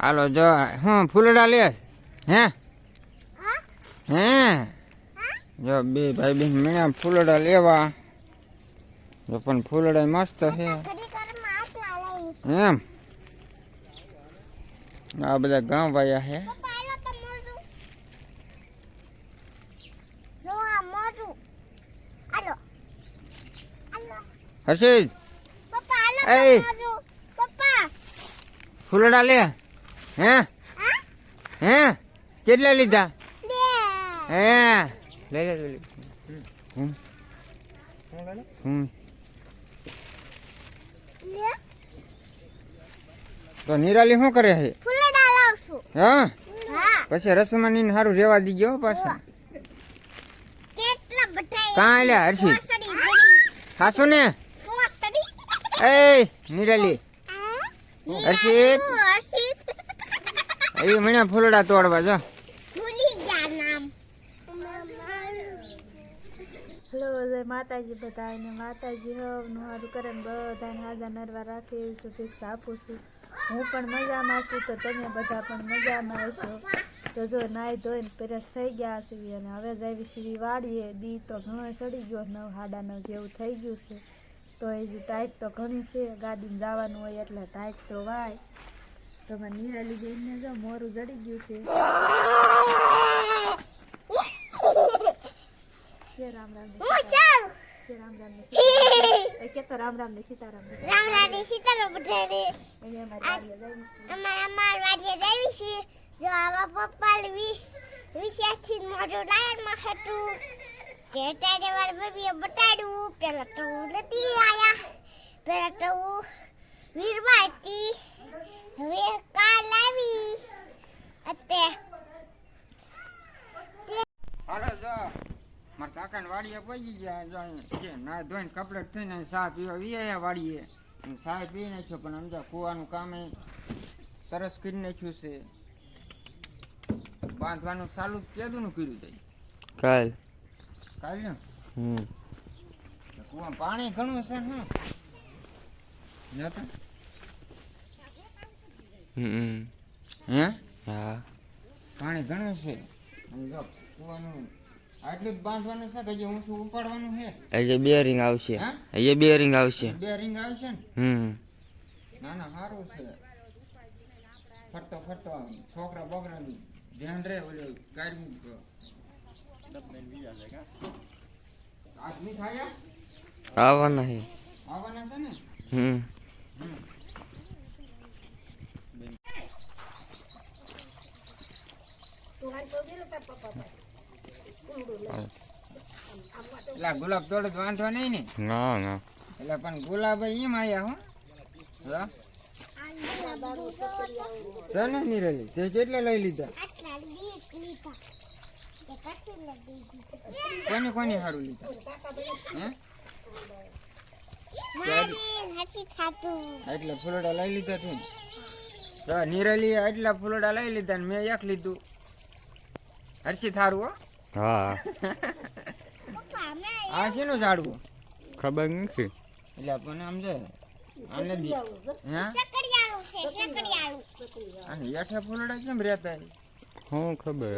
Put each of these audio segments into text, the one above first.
હાલો જો હું ફૂલડા લે. હે? હે? જો બે ભાઈ બેન મને ફૂલડા લેવા. જો પણ ફૂલડા મસ્ત છે. એમ? આ બધા ગામ વાયા છે હર્ષિત એ! ફૂલડા લે. હે? હે? કેટલા લીધા? હે? લઈ લે લઈ હમ. હમ. તો નિરાલી શું કરે છે? હા? પછી રસમાની સારું રેવા દીજો ગયો પાછા. કાં લે હર્ષી ખાશું ને? એ નિરાલી. હર્ષિત એ મને ફૂલડા તોડવા જો. હલો, જય માતાજી બધાને. માતાજી હવનું સારું કરે ને બધાને હાજર નરવા રાખી શુભેચ્છા આપું છું. હું પણ મજામાં છું, તો તમે બધા પણ મજામાં હશો? તો જો, નાહી ધોઈને પેરસ થઈ ગયા છે અને હવે જવી સીવી વાળીએ. દી તો ઘણો સડી ગયો, નવ હાડા નવ જેવું થઈ ગયું છે. તો એ ટાઈટ તો ઘણી છે, ગાડીમાં જવાનું હોય એટલે ટાઈટ તો વાય. તો મને નિરાલી બેનને જો મોરું જડી ગયું છે. કે રામ રામ. કે રામ રામ ને સીતારામ. કે તો રામ રામ ને સીતારામ રામ બધાને. અહીંયા અમારી. અમારા દેવી છે. જો આવા પપ્પા વી વિશેષથી મોઢું ડાયરમાં હતું. કે ટાઈડે વાર બેબીએ બતાડ્યું પેલા તો નથી આયા. પેલા તો વીરવા હતી. હવે કાલ આવી. અત્યારે હાલો જો. મારા કાકાને વાડીએ પહોંચી ગયા. છે. ના ધોઈને કપડે થઈને ચા પીવા વિયા વાડીએ. અને ચા પી નાખ્યો પણ સમજા કૂવાનું કામ એ સરસ કરી નાખ્યું છે. બાંધવાનું ચાલુ કેદુનું કર્યું તઈ કાલ. કાલ ને? હમ. કૂવામાં પાણી ઘણું છે ને હું. જો તો? હમ હે? હા. પાણી ઘણું છે. કૂવાનું આટલું જ બાંધવાનું છે કે હજી ઊંચું ઉપાડવાનું છે? આજે બે રિંગ આવશે. હા? આજે બે રિંગ આવશે. બે રિંગ આવશે ને? હમ. ના ના સારું છે. ફરતો ફરતો છોકરા બોકરા ધ્યાન રહે ઓલું ગાડી આદમી ખાયા આવવાના છે. આવવાના છે ને? હમ. એટલે ગુલાબ તોડે વાંધો નહીં ને. ના ના. એટલે પણ ગુલાબ એમ આયા હો. તે કેટલા લઈ લીધા? કોની કોની સારું લીધા? એટલે ફૂલડા લઈ લીધા તું? નિરેલી એટલા ફૂલોડા લઈ લીધા ને મેં એક લીધું. હરસી થારું હો. હા. પપ્પા મેં આ શેનું ઝાડવું ખબર નથી. એટલે આપણને આમ છે આને દી હે? સકડિયાળું છે સકડિયાળું આને હેઠે ફૂલડા કેમ રહેતા હું? ખબર.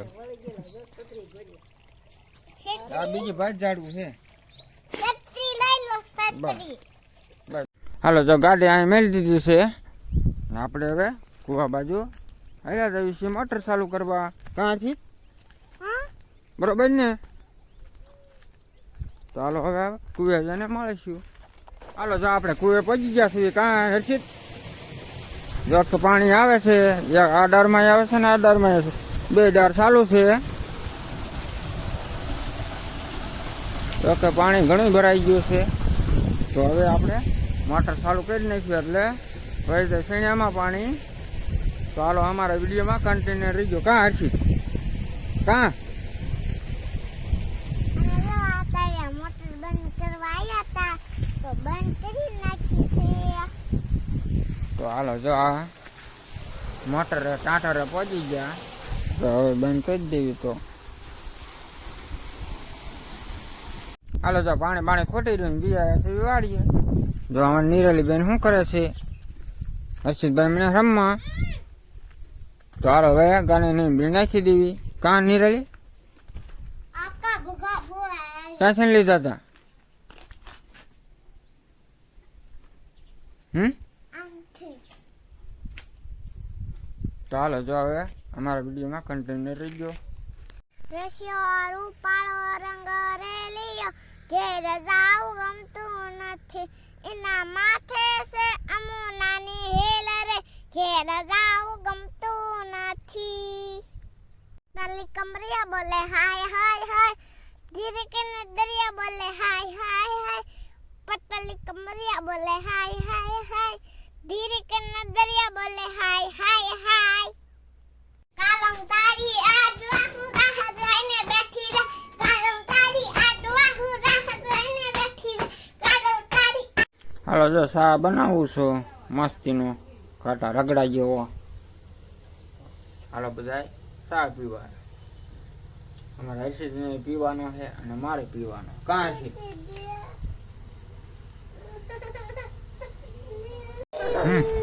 આ બીજી ભાત ઝાડવું છે. છત્રી લઈ લો છત્રી હાલો તો ગાડી અહીં મેળી દીધી છે. ને આપણે હવે કુવા બાજુ આવ્યા જઈએ છીએ મોટર ચાલુ કરવા. કાંથી? હા બરોબર ને? ચાલો હવે કુવે જઈને મળીશું. હાલો, જો આપણે કુવે પહોંચી ગયા છીએ કાં હર્ષિત. જો તો પાણી આવે છે. આ ડરમાં આવે છે ને આ ડારમાં છે. બે ડાર ચાલુ છે. જો કે પાણી ઘણું ભરાઈ ગયું છે. તો હવે આપણે મોટર ચાલુ કરી નાખ્યું એટલે વહી જાય શેણામાં પાણી. તો હાલો, અમારા વિડીયોમાં કન્ટેનર રહી ગયો કાં હર્ષિત? કાં અને જો આ તારા મોટર બંધ કરવા આવ્યા હતા તો બંધ કરી નાખી છે તો હાલો જો આ મોટરે ટાટરે પહોંચી ગયા. તો હવે બંધ કરી દેવી તો. હાલો જો પાણી પાણી ખોટી રહ્યું બીજા છે વાળીએ. જો અમારે નિરલી બેન શું કરે છે? હર્ષિતભાઈ મને રમવા. તો હાલો હવે ગાને નહીં બીડ નાખી દેવી. કાં નિરલી? ક્યાંથી લીધા હતા હમ? તો હાલો જો હવે અમારા વિડીયોમાં કન્ટેનર રહી ગયો રશિયો રૂપાળો રંગ રેલિયો. ઘેર જાવું ગમતું નથી. એના માથે છે અમુનાની હેલ રે. ઘેર જાવું ગમતું નથી. નલી કમરિયા બોલે, હાય હાય હાય. ધીરે કે દરિયા બોલે, હાય હાય હાય. પતલી કમરિયા બોલે, હાય હાય હાય. ધીરે કે દરિયા બોલે, હાય હાય હાય. કાલમ તારી આજવા હું રાહ જોઈને બેઠી રે. કાલમ તારી આજવા હું રાહ જોઈને બેઠી રે. કાલમ તારી હાલો, જો સા બનાવું છું, મસ્તીનો કાટા રગડા જેવો હાલો બધા સા પીવા અમારે હર્ષિતને પીવાનો છે અને મારે પીવાનો. કાં છે? હમ